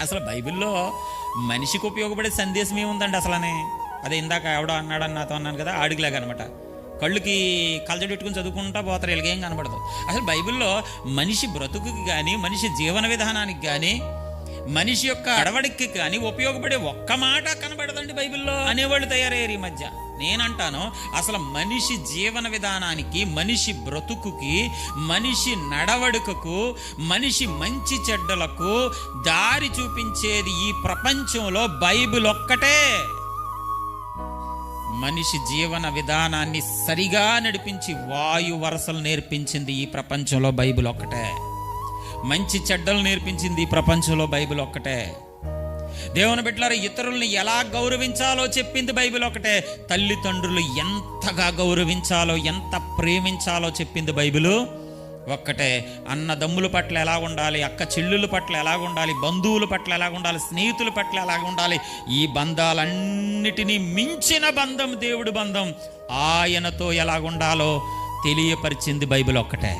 అసలు బైబిల్లో మనిషికి ఉపయోగపడే సందేశం ఏముందండి అసలనే? అదే ఇందాక ఎవడో అన్నాడని నాతో అన్నాను కదా ఆడిగిలాగా అనమాట కళ్ళుకి కలజడి పెట్టుకుని చదువుకుంటా పోతారు వీళ్ళకి ఏం కనపడదు అసలు బైబిల్లో మనిషి బ్రతుకుకి కానీ మనిషి జీవన విధానానికి కానీ మనిషి యొక్క అడవడికి కానీ ఉపయోగపడే ఒక్క మాట కనబడదండి బైబిల్లో అనేవాళ్ళు తయారయ్యారు ఈ మధ్య. నేనంటాను అసలు మనిషి జీవన విధానానికి మనిషి బ్రతుకుకి మనిషి నడవడికకు మనిషి మంచి చెడ్డలకు దారి చూపించేది ఈ ప్రపంచంలో బైబిల్ ఒక్కటే. మనిషి జీవన విధానాన్ని సరిగా నడిపించి వాయు వరసలు నేర్పించింది ఈ ప్రపంచంలో బైబిల్ ఒక్కటే. మంచి చెడ్డలు నేర్పించింది ఈ ప్రపంచంలో బైబిల్ ఒక్కటే. దేవుని బిడ్డలారు ఇతరుల్ని ఎలా గౌరవించాలో చెప్పింది బైబిల్ ఒకటే. తల్లిదండ్రులు ఎంతగా గౌరవించాలో ఎంత ప్రేమించాలో చెప్పింది బైబిల్ ఒక్కటే. అన్నదమ్ముల పట్ల ఎలా ఉండాలి అక్క చెల్లుల పట్ల ఎలా ఉండాలి బంధువుల పట్ల ఎలా ఉండాలి స్నేహితుల పట్ల ఎలా ఉండాలి ఈ బంధాలన్నిటినీ మించిన బంధం దేవుడు బంధం. ఆయనతో ఎలా ఉండాలో తెలియపరిచింది బైబిల్ ఒక్కటే.